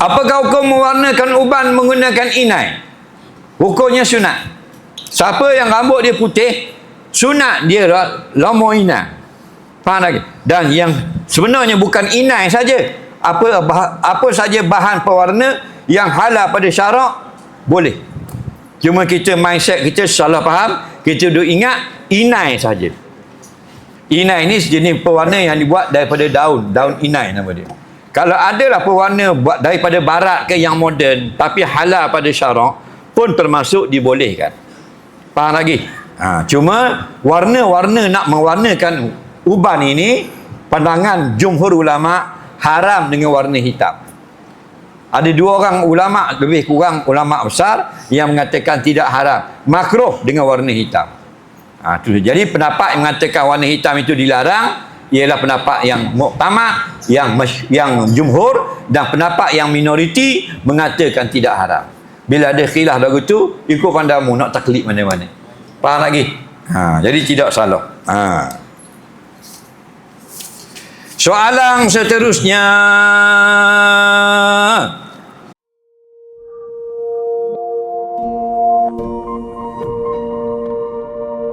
Apakah hukum mewarnakan uban menggunakan inai? Hukumnya sunat. Siapa yang rambut dia putih, sunat dia lah lomo inai. Faham lagi? Dan yang sebenarnya bukan inai saja. Apa apa saja bahan pewarna yang halal pada syarak boleh. Cuma kita mindset kita salah faham, kita duk ingat inai saja. Inai ni sejenis pewarna yang dibuat daripada daun, daun inai nama dia. Kalau adalah pewarna buat daripada barat ke yang moden tapi halal pada syarak pun termasuk dibolehkan. Faham lagi? Ha, cuma warna-warna nak mewarnakan uban ini pandangan jumhur ulama haram dengan warna hitam. Ada dua orang ulama lebih kurang ulama besar yang mengatakan tidak haram, makruh dengan warna hitam. Ha, tu. Jadi pendapat yang mengatakan warna hitam itu dilarang ialah pendapat yang muktamad, yang yang jumhur dan pendapat yang minoriti mengatakan tidak haram. Bila ada khilaf lagu tu, ikut pandamu nak taklid mana-mana. Faham lagi? Ha, jadi tidak salah. Ha. Soalan seterusnya